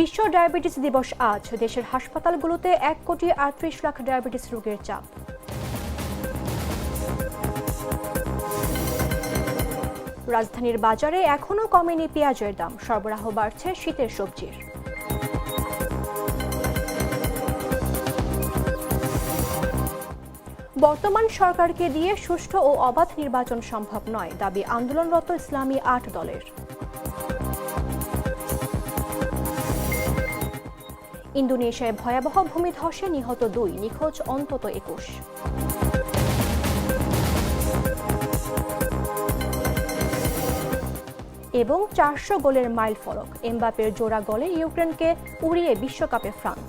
বিশ্ব ডায়াবেটিস দিবস আজ। দেশের হাসপাতালগুলোতে এক কোটি আটত্রিশ লাখ ডায়াবেটিস রোগের চাপ। রাজধানীর বাজারে এখনও কমেনি পেঁয়াজের দাম। সরবরাহ বাড়ছে শীতের সবজির। বর্তমান সরকারকে দিয়ে সুষ্ঠু ও অবাধ নির্বাচন সম্ভব নয়, দাবি আন্দোলনরত ইসলামী আট দলের। ইন্দোনেশিয়ায় ভয়াবহ ভূমিধসে নিহত দুই, নিখোঁজ অন্তত একুশ। এবং চারশো গোলের মাইল ফলক এমবাপের জোড়া গোলে ইউক্রেনকে উড়িয়ে বিশ্বকাপে ফ্রান্স।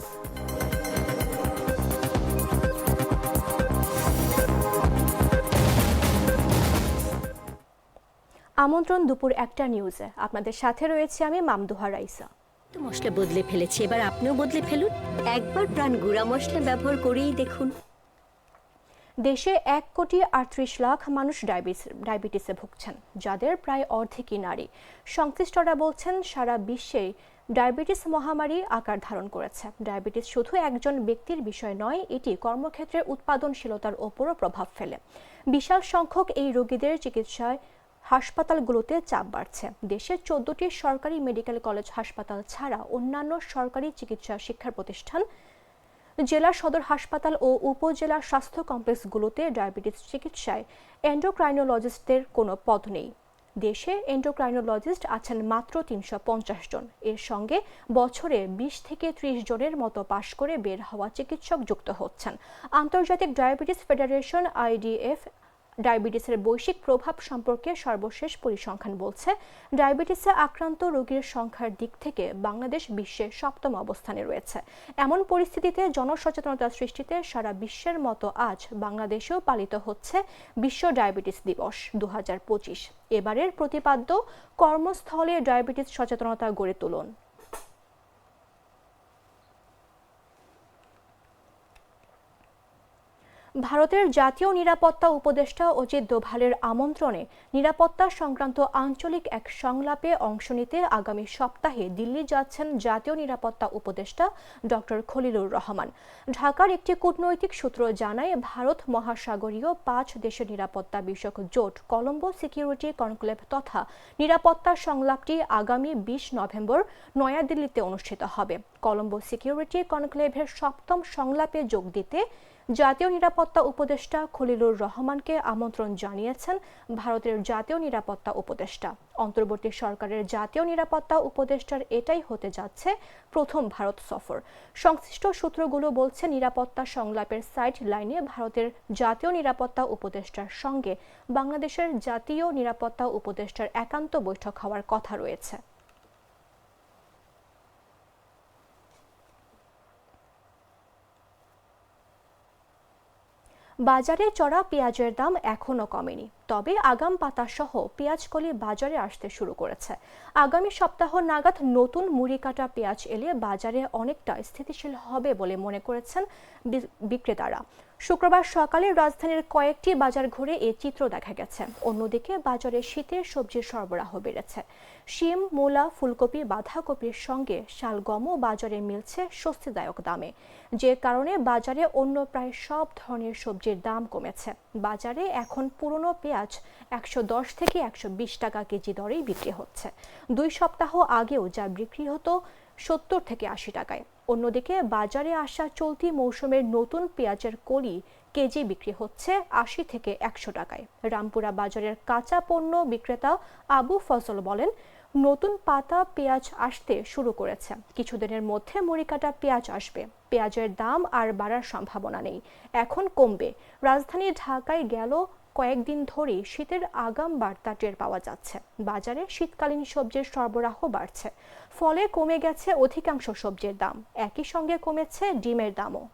আমন্ত্রণ দুপুর একটা নিউজে। আপনাদের সাথে রয়েছে আমি মামদুহা রাইসা। তো মশলা বদলে ফেলেছি, এবার আপনিও বদলে ফেলুন। একবার প্রাণ গুঁড়া মশলা ব্যবহার করেই দেখুন। দেশে এক কোটি আটত্রিশ লাখ মানুষ ডায়াবেটিসে ভুগছেন, যাদের প্রায় অর্ধেকই নারী। সংশ্লিষ্টরা বলছেন, সারা বিশ্বে ডায়াবেটিস মহামারী আকার ধারণ করেছে। ডায়াবেটিস শুধু একজন ব্যক্তির বিষয় নয়, এটি কর্মক্ষেত্রে উৎপাদনশীলতার ওপরও প্রভাব ফেলে। বিশাল সংখ্যক এই রোগীদের চিকিৎসায় হাসপাতালগুলোতে চাপ বাড়ছে। দেশের চোদ্দটি সরকারি মেডিকেল কলেজ হাসপাতাল ছাড়া অন্যান্য সরকারি চিকিৎসা শিক্ষার প্রতিষ্ঠান, জেলা সদর হাসপাতাল ও উপজেলা স্বাস্থ্য কমপ্লেক্সগুলোতে ডায়াবেটিস চিকিৎসায় এন্ডোক্রাইনোলজিস্টদের কোনো পদ নেই। দেশে এন্ডোক্রাইনোলজিস্ট আছেন মাত্র তিনশো পঞ্চাশ জন। এর সঙ্গে বছরে বিশ থেকে ত্রিশ জনের মতো পাশ করে বের হওয়া চিকিৎসক যুক্ত হচ্ছেন। আন্তর্জাতিক ডায়াবেটিস ফেডারেশন আইডিএফ ডায়াবেটিসের বৈশ্বিক প্রভাব সম্পর্কে সর্বশেষ পরিসংখ্যান বলছে, ডায়াবেটিসে আক্রান্ত রোগীর সংখ্যার দিক থেকে বাংলাদেশ বিশ্বের সপ্তম অবস্থানে রয়েছে। এমন পরিস্থিতিতে জনসচেতনতা সৃষ্টিতে সারা বিশ্বের মতো আজ বাংলাদেশেও পালিত হচ্ছে বিশ্ব ডায়াবেটিস দিবস দু হাজার পঁচিশ। এবারের প্রতিপাদ্য, কর্মস্থলে ডায়াবেটিস সচেতনতা গড়ে তুলুন। ভারতের জাতীয় নিরাপত্তা উপদেষ্টা অজিত দোভালের আমন্ত্রণে নিরাপত্তা সংক্রান্ত আঞ্চলিক এক সংলাপে অংশ নিতে আগামী সপ্তাহে দিল্লি যাচ্ছেন জাতীয় নিরাপত্তা উপদেষ্টা ডক্টর খলিলুর রহমান। ঢাকার একটি কূটনৈতিক সূত্র জানায়, ভারত মহাসাগরীয় পাঁচ দেশের নিরাপত্তা বিষয়ক জোট কলম্বো সিকিউরিটি কনক্লেভ তথা নিরাপত্তা সংলাপটি আগামী বিশ নভেম্বর নয়াদিল্লিতে অনুষ্ঠিত হবে। কলম্বো সিকিউরিটি কনক্লেভের সপ্তম সংলাপে যোগ দিতে জাতীয় নিরাপত্তা উপদেষ্টা খলিলুর রহমানকে আমন্ত্রণ জানিয়েছেন ভারতের জাতীয় নিরাপত্তা উপদেষ্টা। অন্তর্বর্তী সরকারের জাতীয় নিরাপত্তা উপদেষ্টার এটাই হতে যাচ্ছে প্রথম ভারত সফর। সংশ্লিষ্ট সূত্রগুলো বলছে, নিরাপত্তা সংলাপের সাইড লাইনে ভারতের জাতীয় নিরাপত্তা উপদেষ্টার সঙ্গে বাংলাদেশের জাতীয় নিরাপত্তা উপদেষ্টার একান্ত বৈঠক হওয়ার কথা রয়েছে। বাজারে চড়া পেঁয়াজের দাম এখনও কমেনি। তবে আগাম পাতা সহ পেঁয়াজকলি বাজারে আসতে শুরু করেছে। আগামী সপ্তাহ নাগাদ নতুন মুড়ি কাটা পেঁয়াজ এলে বাজারে অনেকটা স্থিতিশীল হবে বলে মনে করেছেন বিক্রেতারা। শুক্রবার সকালে রাজধানীর কয়েকটি বাজার ঘুরে এ চিত্র দেখা গেছে। অন্যদিকে বাজারে শীতের সবজির সরবরাহ বেড়েছে। শিম, মূলা, ফুলকপি, বাঁধাকপির সঙ্গে শালগমও বাজারে মিলছে স্বস্তিদায়ক দামে। যে কারণে বাজারে অন্য প্রায় সব ধরনের সবজির দাম কমেছে। বাজারে এখন পুরনো পেঁয়াজ একশো দশ থেকে একশো বিশ টাকা কেজি দরেই বিক্রি হচ্ছে। দুই সপ্তাহ আগেও যা বিক্রি হতো সত্তর থেকে আশি টাকায়। অন্যদিকে বাজারে আসা চলতি মৌসুমের নতুন পেঁয়াজের কলি কেজি বিক্রি হচ্ছে আশি থেকে একশো টাকায়। রামপুরা বাজারের কাঁচা পণ্য বিক্রেতা আবু ফজল বলেন, নতুন পাতা পেঁয়াজ আসতে শুরু করেছে। কিছুদিনের মধ্যে মরিকাটা পেঁয়াজ আসবে। পেঁয়াজের দাম আর বাড়ার সম্ভাবনা নেই। এখন কমবে। রাজধানী ঢাকায় গেল কয়েকদিন ধরেই শীতের আগাম বার্তা টের পাওয়া যাচ্ছে। বাজারে শীতকালীন সবজির সরবরাহ বাড়ছে। ফলে কমে গেছে অধিকাংশ সবজির দাম। একই সঙ্গে কমেছে ডিমের দামও।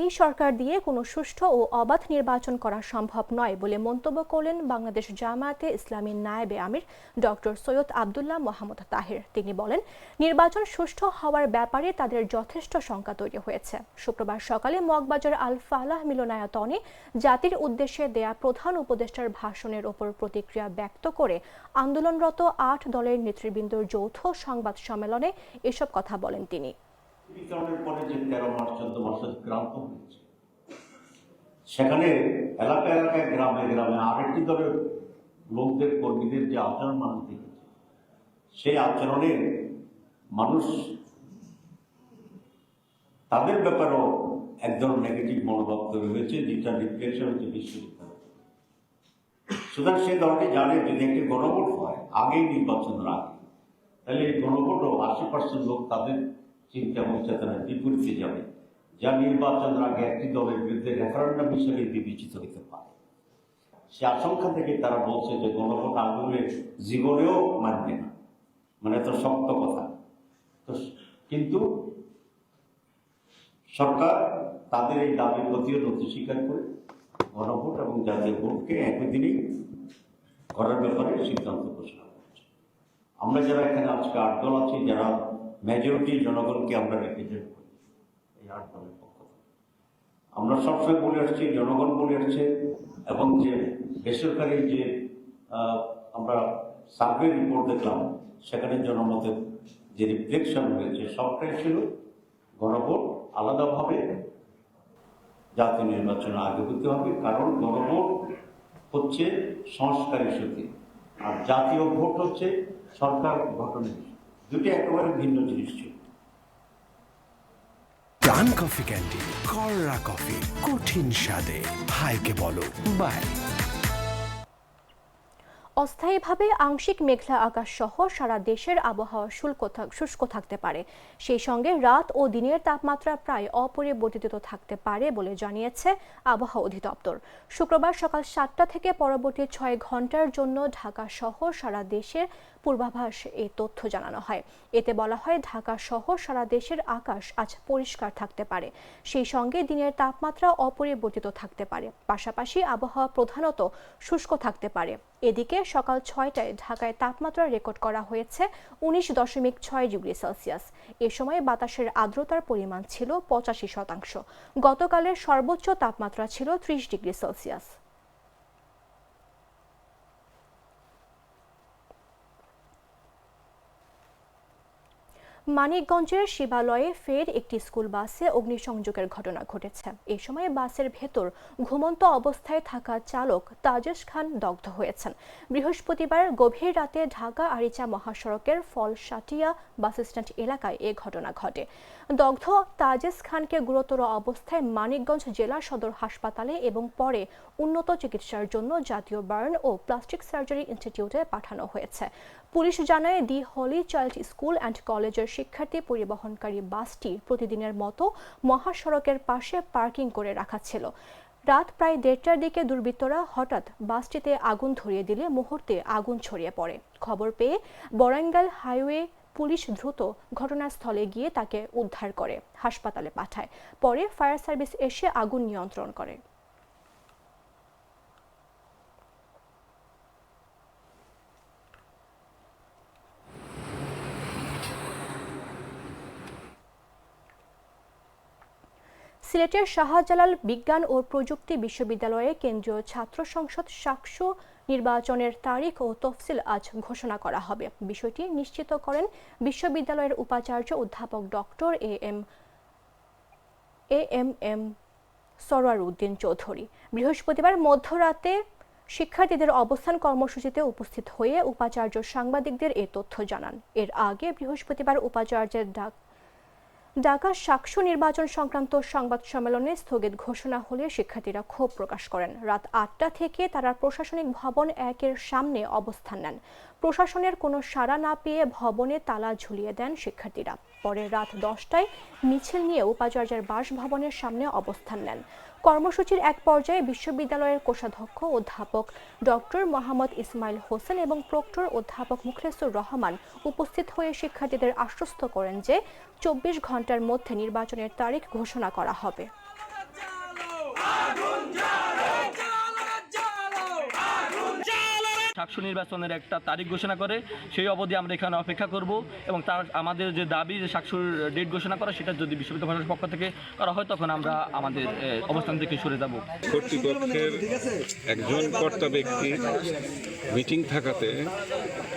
এই সরকার দিয়ে কোনো সুষ্ঠু ও অবাধ নির্বাচন করা সম্ভব নয় বলে মন্তব্য করলেন বাংলাদেশ জামায়াতে ইসলামী নায়েবে আমির ডক্টর সৈয়দ আবদুল্লাহ মোহাম্মদ তাহির। তিনি বলেন, নির্বাচন সুষ্ঠু হওয়ার ব্যাপারে তাদের যথেষ্ট শঙ্কা তৈরি হয়েছে। শুক্রবার সকালে মগবাজার আল ফালাহ মিলনায়তনে জাতির উদ্দেশ্যে দেয়া প্রধান উপদেষ্টার ভাষণের ওপর প্রতিক্রিয়া ব্যক্ত করে আন্দোলনরত আট দলের নেতৃবৃন্দর যৌথ সংবাদ সম্মেলনে এসব কথা বলেন তিনি। বিতরণের পরে যে তেরো মাস চোদ্দ মাস ক্রান্ত হয়েছে। সেখানে এলাকা এলাকায়, গ্রামে গ্রামে আরেকটি দলের লোকদের, কর্মীদের যে আচরণ মানুষ দেখেছে, সেই আচরণে মানুষ তাদের ব্যাপারেও একদম নেগেটিভ মনোভাব তৈরি হয়েছে, যেটা রিফ্লেকশন হচ্ছে বিশ্ববিদ্যালয়। সুতরাং সে দলটি জানে যদি একটি গণভোট হয়, আগেই নির্বাচনের আগে, তাহলে এই গণভোটও আশি পার্সেন্ট লোক তাদের চিন্তা চেতনার বিপরীতে যাবে, যা নির্বাচনের আগে একটি দলের বিরুদ্ধে রেফারেন্ডাম হিসেবে বিবেচিত হতে পারে। সে আশঙ্কা থেকে তারা বলছে যে গণভোট আন্দোলনের জীবনেও মানবে না। মানে তো শক্ত কথা। তো কিন্তু সরকার তাদের এই দাবির প্রতিও নথি স্বীকার করে গণভোট এবং জাতীয় ভোটকে একই দিনেই করার ব্যাপারে সিদ্ধান্ত ঘোষণা করেছে। আমরা যারা এখানে আজকে আট দল আছি, যারা মেজরিটি জনগণকে আমরা রিপ্রেজেন্ট করি, এই আট দলের পক্ষ আমরা সবসময় বলে আসছি, জনগণ বলে আসছে, এবং যে বেসরকারি যে আমরা সার্ভে রিপোর্ট দেখলাম, সেখানে জনমতের যে রিফ্লেকশন হয়েছে, সবটাই ছিল গণভোট আলাদাভাবে জাতীয় নির্বাচনে আগে হতে হবে, কারণ গণভোট হচ্ছে সংস্কারের শক্তি আর জাতীয় ভোট হচ্ছে সরকার গঠনের দুটি একেবারে ভিন্ন জিনিস ছিল। ডান কফি ক্যান্টিন কররা কফি কঠিন স্বাদে। হাইকে বলো বাই। অস্থায়ীভাবে আংশিক মেঘলা আকাশ সহ সারা দেশের আবহাওয়া শুল্ক শুষ্ক থাকতে পারে। সেই সঙ্গে রাত ও দিনের তাপমাত্রা প্রায় অপরিবর্তিত থাকতে পারে বলে জানিয়েছে আবহাওয়া অধিদপ্তর। শুক্রবার সকাল সাতটা থেকে পরবর্তী ছয় ঘণ্টার জন্য ঢাকা সহ সারা দেশের পূর্বাভাস এই তথ্য জানানো হয়। এতে বলা হয়, ঢাকা সহ সারা দেশের আকাশ আজ পরিষ্কার থাকতে পারে। সেই সঙ্গে দিনের তাপমাত্রা অপরিবর্তিত থাকতে পারে। পাশাপাশি আবহাওয়া প্রধানত শুষ্ক থাকতে পারে। এদিকে সকাল ছয়টায় ঢাকায় তাপমাত্রা রেকর্ড করা হয়েছে উনিশ দশমিক ছয় ডিগ্রি সেলসিয়াস। এ সময় বাতাসের আর্দ্রতার পরিমাণ ছিল পঁচাশি শতাংশ। গতকালের সর্বোচ্চ তাপমাত্রা ছিল ত্রিশ ডিগ্রি সেলসিয়াস। মানিকগঞ্জের শিবালয়ে ফের একটি স্কুল বাসে অগ্নিসংযোগের ঘটনা ঘটেছে। এই সময় বাসের ভেতর ঘুমন্ত অবস্থায় থাকা চালক তাজেশ খান দগ্ধ হয়েছেন। বৃহস্পতিবার গভীর রাতে ঢাকা আরিচা মহাসড়কের ফলসাটিয়া বাস স্ট্যান্ড এলাকায় এ ঘটনা ঘটে। দগ্ধ তাজেস খানকে গুরুতর অবস্থায় মানিকগঞ্জ জেলা সদর হাসপাতালে এবং পরে উন্নত চিকিৎসার জন্য জাতীয় বার্ন ও প্লাস্টিক সার্জারি ইনস্টিটিউটে পাঠানো হয়েছে। পুলিশ জানায়, the Holy Child school and কলেজের শিক্ষার্থী পরিবহনকারী বাসটি প্রতিদিনের মতো মহাসড়কের পাশে পার্কিং করে রাখা ছিল। রাত প্রায় দেড়টার দিকে দুর্বৃত্তরা হঠাৎ বাসটিতে আগুন ধরিয়ে দিলে মুহূর্তে আগুন ছড়িয়ে পড়ে। খবর পেয়ে বরাঙ্গাল হাইওয়ে পুলিশ দ্রুত ঘটনাস্থলে গিয়ে তাকে উদ্ধার করে, হাসপাতালে পাঠায়। পরে ফায়ার সার্ভিস এসে আগুন নিয়ন্ত্রণ করে। সিলেটের শাহজালাল বিজ্ঞান ও প্রযুক্তি বিশ্ববিদ্যালয়ে কেন্দ্রীয় ছাত্র সংসদ সাকসু নির্বাচনের তারিখ ও তফসিল আজ ঘোষণা করা হবে। বিষয়টি নিশ্চিত করেন বিশ্ববিদ্যালয়ের উপাচার্য অধ্যাপক doctor A M A M M Sarwar Uddin Chowdhury. বৃহস্পতিবার মধ্যরাতে শিক্ষার্থীদের অবস্থান কর্মসূচিতে উপস্থিত হয়ে উপাচার্য সাংবাদিকদের এ তথ্য জানান। এর আগে বৃহস্পতিবার উপাচার্যের ডাক ঢাকা সাকসু নির্বাচন সংক্রান্ত সংবাদ সম্মেলনে স্থগিত ঘোষণা হলে শিক্ষার্থীরা ক্ষোভ প্রকাশ করেন। রাত আটটা থেকে তারা প্রশাসনিক ভবন একের সামনে অবস্থান নেন। প্রশাসনের কোনো সাড়া না পেয়ে ভবনে তালা ঝুলিয়ে দেন শিক্ষার্থীরা। পরে রাত দশটায় মিছিল নিয়ে উপাচার্যের বাসভবনের সামনে অবস্থান নেন। কর্মসূচির এক পর্যায়ে বিশ্ববিদ্যালয়ের কোষাধ্যক্ষ অধ্যাপক ডক্টর মোহাম্মদ ইসমাইল হোসেন এবং প্রক্টর অধ্যাপক মুখলেসুর রহমান উপস্থিত হয়ে শিক্ষার্থীদের আশ্বস্ত করেন যে চব্বিশ ঘণ্টার মধ্যে নির্বাচনের তারিখ ঘোষণা করা হবে। সাকসু নির্বাচনের একটা তারিখ ঘোষণা করে, সেই অবধি আমরা এখানে অপেক্ষা করব এবং তার, আমাদের যে দাবি যে সাকসুর ডেট ঘোষণা করা, সেটা যদি বিশ্ববিদ্যালয় প্রশাসনের পক্ষ থেকে করা হয়, তখন আমরা আমাদের অবস্থান থেকে সরে যাব। কর্তৃপক্ষের একজন কর্তা ব্যক্তি মিটিং থাকাতে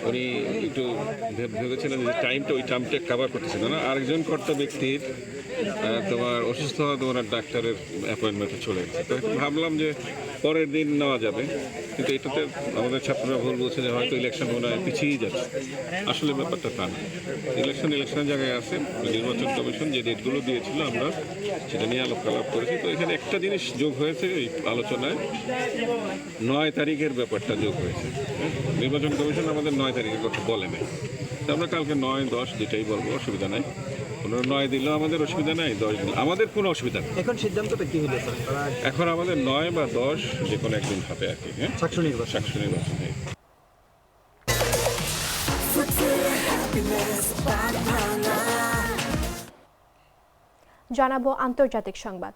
উনি একটু ভেবেছিলেন যে টাইমটা ওই টাইমটা কাভার করতেছিল না। আরেকজন কর্তা ব্যক্তির তোমার অসুস্থ হওয়া তোমার ডাক্তারের অ্যাপয়েন্টমেন্টে চলে গেছে। তো ভাবলাম যে পরের দিন নেওয়া যাবে, কিন্তু এটাতে আমাদের ছাত্ররা ভুল বলছে যে হয়তো ইলেকশন মনে হয় পিছিয়েই যাচ্ছে। আসলে ব্যাপারটা তা না। ইলেকশন ইলেকশনের জায়গায় আছে, নির্বাচন কমিশন যে ডেটগুলো দিয়েছিল আমরা, সেটা নিয়ে আলোক আলাপ করেছি। তো এখানে একটা জিনিস যোগ হয়েছে এই আলোচনায়, নয় তারিখের ব্যাপারটা যোগ হয়েছে। হ্যাঁ? নির্বাচন কমিশন আমাদের নয় তারিখের কথা বলে নাই। আমরা কালকে নয়, দশ, যেটাই বলব, অসুবিধা নাই। পনেরো নয় দিলেও আমাদের অসুবিধা নাই দশ দিন আমাদের কোনো অসুবিধা নেই। এখন সিদ্ধান্তটা কি হলো এখন আমাদের নয় বা দশ যে কোনো একদিন হবে আর কি হ্যাঁ? সাকসু নির্বাচন। সাকসু নির্বাচন জানাব আন্তর্জাতিক সংবাদ।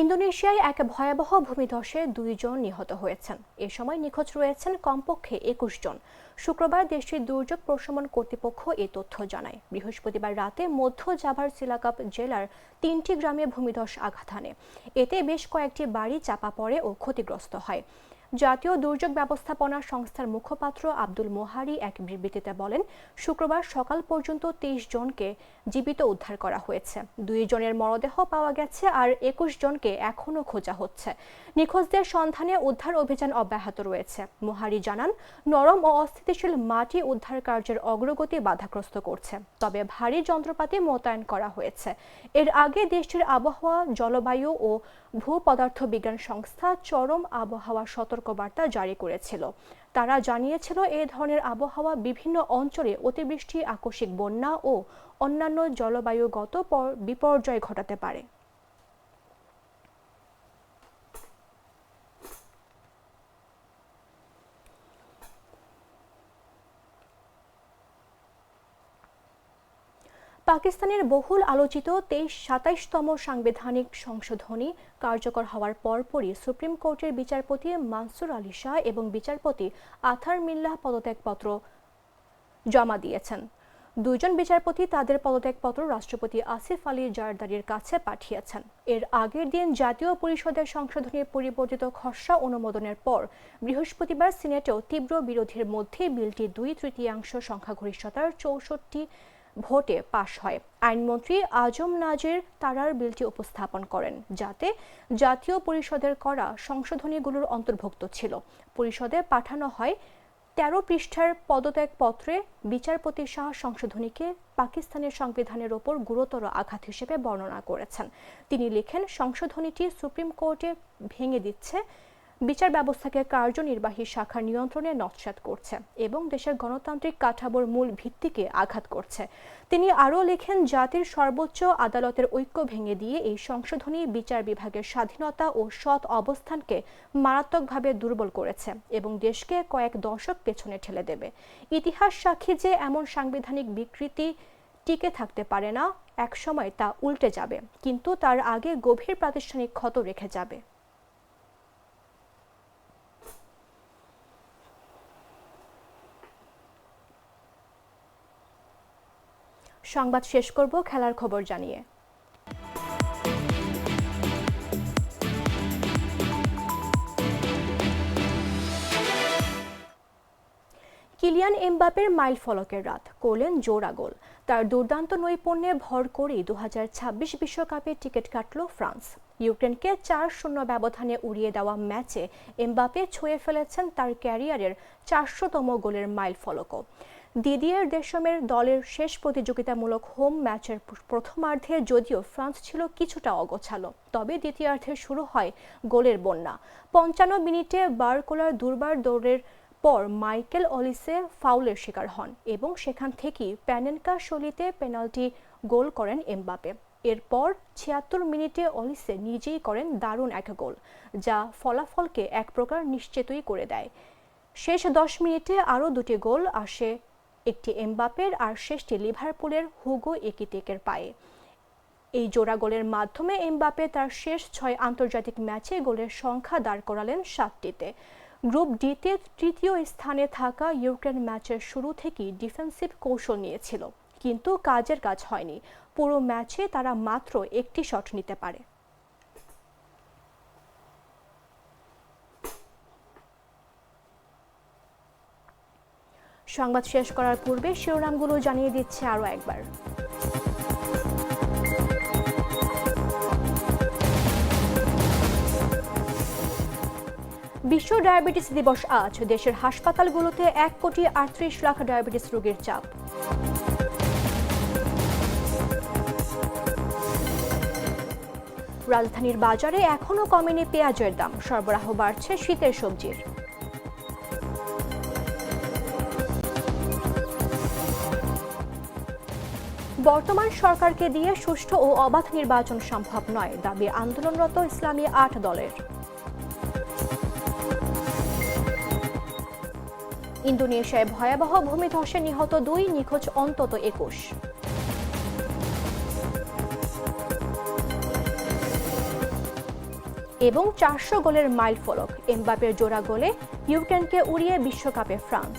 ইন্দোনেশিয়ায় এক ভয়াবহ ভূমিধসে দুইজন নিহত হয়েছেন। এ সময় নিখোঁজ রয়েছেন কমপক্ষে একুশ জন। শুক্রবার দেশটির দুর্যোগ প্রশমন কর্তৃপক্ষ এ তথ্য জানায়। বৃহস্পতিবার রাতে মধ্য জাভার সিলাকাপ জেলার তিনটি গ্রামে ভূমিধস আঘাত হানে। এতে বেশ কয়েকটি বাড়ি চাপা পড়ে ও ক্ষতিগ্রস্ত হয়। জাতীয় দুর্যোগ ব্যবস্থাপনা সংস্থার মুখপাত্র আব্দুল মোহারি এক বিবৃতিতে বলেন, শুক্রবার সকাল পর্যন্ত তেইশ জনকে জীবিত উদ্ধার করা হয়েছে। দুই জনের মরদেহ পাওয়া গেছে আর একুশ জনকে এখনও খোঁজা হচ্ছে। নিখোঁজদের সন্ধানে উদ্ধার অভিযান অব্যাহত রয়েছে। মোহারি জানান, নরম ও অস্থিতিশীল মাটি উদ্ধার কার্যের অগ্রগতি বাধাগ্রস্ত করছে। তবে ভারী যন্ত্রপাতি মোতায়েন করা হয়েছে। এর আগে দেশটির আবহাওয়া, জলবায়ু ও ভূপদার্থ বিজ্ঞান সংস্থা চরম আবহাওয়া সতর্কবার্তা জারি করেছিল। তারা জানিয়েছিল, এ ধরনের আবহাওয়া বিভিন্ন অঞ্চলে অতিবৃষ্টি, আকস্মিক বন্যা ও অন্যান্য জলবায়ুগত বিপর্যয় ঘটাতে পারে। পাকিস্তানের বহুল আলোচিত তেইশ, সাতাইশতম সাংবিধানিক সংশোধনী কার্যকর হওয়ার পরপরই সুপ্রিম কোর্টের বিচারপতি মানসুর আলী শাহ এবং বিচারপতি আথার মিল্লাহ পদত্যাগপত্র জমা দিয়েছেন। দুইজন বিচারপতি তাদের পদত্যাগপত্র রাষ্ট্রপতি আসিফ আলী জারদারির কাছে পাঠিয়েছেন। এর আগের দিন জাতীয় পরিষদের সংশোধনীর পরিবর্তিত খসড়া অনুমোদনের পর বৃহস্পতিবার সিনেটেও তীব্র বিরোধের মধ্যে বিলটি দুই তৃতীয়াংশ সংখ্যাগরিষ্ঠতার চৌষট্টি ভোটে পাশ হয়। আইনমন্ত্রী আজম নাজের তারার বিলটি উপস্থাপন করেন, যাতে জাতীয় পরিষদের করা সংশোধনীগুলোর অন্তর্ভুক্ত ছিল। পরিষদে পাঠানো হয় তেরো পৃষ্ঠার পদত্যাগপত্রে বিচারপতি শাহ সংশোধনীকে পাকিস্তানের সংবিধানের ওপর গুরুতর আঘাত হিসেবে বর্ণনা করেছেন। তিনি লেখেন, সংশোধনীটি সুপ্রিম কোর্টে ভেঙে দিচ্ছে। বিচার ব্যবস্থাকে কার্যনির্বাহী শাখার নিয়ন্ত্রণে নৎসাৎ করছে এবং দেশের গণতান্ত্রিক কাঠামোর মূল ভিত্তিকে আঘাত করছে। তিনি আরও লেখেন, জাতির সর্বোচ্চ আদালতের ঐক্য ভেঙে দিয়ে এই সংশোধনী বিচার বিভাগের স্বাধীনতা ও সৎ অবস্থানকে মারাত্মকভাবে দুর্বল করেছে এবং দেশকে কয়েক দশক পেছনে ঠেলে দেবে। ইতিহাস সাক্ষী যে এমন সাংবিধানিক বিকৃতি টিকে থাকতে পারে না, একসময় তা উল্টে যাবে, কিন্তু তার আগে গভীর প্রাতিষ্ঠানিক ক্ষত রেখে যাবে। সংবাদ শেষ করব, খেলার খবর জানিয়ে। কিলিয়ান এমবাপের মাইল ফলকের রাত করলেন জোড়া গোল তার দুর্দান্ত নৈপুণ্যে ভর করেই দু বিশ্বকাপে টিকিট কাটল ফ্রান্স। ইউক্রেনকে চার শূন্য ব্যবধানে উড়িয়ে দেওয়া ম্যাচে এমবাপে ছুঁয়ে ফেলেছেন তার ক্যারিয়ারের চারশোতম গোলের মাইল ফলকও। দিদিয়ের দেশমের দলের শেষ প্রতিযোগিতামূলক হোম ম্যাচের প্রথমার্ধে যদিও ফ্রান্স ছিল কিছুটা অগোছালো, তবে দ্বিতীয়ার্ধে শুরু হয় গোলের বন্যা। পঞ্চান্ন মিনিটে বারকোলার দুর্বার দৌড়ের পর মাইকেল অলিসে ফাউলের শিকার হন এবং সেখান থেকেই প্যানেনকা শৈলীতে পেনাল্টি গোল করেন এমবাপে এরপর ছিয়াত্তর মিনিটে অলিসে নিজেই করেন দারুণ এক গোল, যা ফলাফলকে এক প্রকার নিশ্চিতই করে দেয়। শেষ দশ মিনিটে আরও দুটি গোল আসে একটি এমবাপের আর শেষটি লিভারপুলের হুগো একিটেকের পায়ে। এই জোড়া গোলের মাধ্যমে এমবাপে তার শেষ ছয় আন্তর্জাতিক ম্যাচে গোলের সংখ্যা দাঁড় করালেন সাতটিতে। গ্রুপ ডিতে তৃতীয় স্থানে থাকা ইউক্রেন ম্যাচের শুরু থেকেই ডিফেন্সিভ কৌশল নিয়েছিল, কিন্তু কাজের কাজ হয়নি। পুরো ম্যাচে তারা মাত্র একটি শট নিতে পারে। সংবাদ শেষ করার পূর্বে শিরোনামগুলো জানিয়ে দিচ্ছে আরও একবার। বিশ্ব ডায়াবেটিস দিবস আজ। দেশের হাসপাতালগুলোতে এক কোটি আটত্রিশ লাখ ডায়াবেটিস রোগীর চাপ। রাজধানীর বাজারে এখনও কমেনি পেঁয়াজের দাম। সরবরাহ বাড়ছে শীতের সবজির। বর্তমান সরকারকে দিয়ে সুষ্ঠু ও অবাধ নির্বাচন সম্ভব নয়, দাবি আন্দোলনরত ইসলামী আট দলের। ইন্দোনেশিয়ায় ভয়াবহ ভূমিধসে নিহত দুই, নিখোঁজ অন্তত একুশ। এবং চারশো গোলের মাইল ফলক এমবাপের জোড়া গোলে ইউক্রেনকে উড়িয়ে বিশ্বকাপে ফ্রান্স।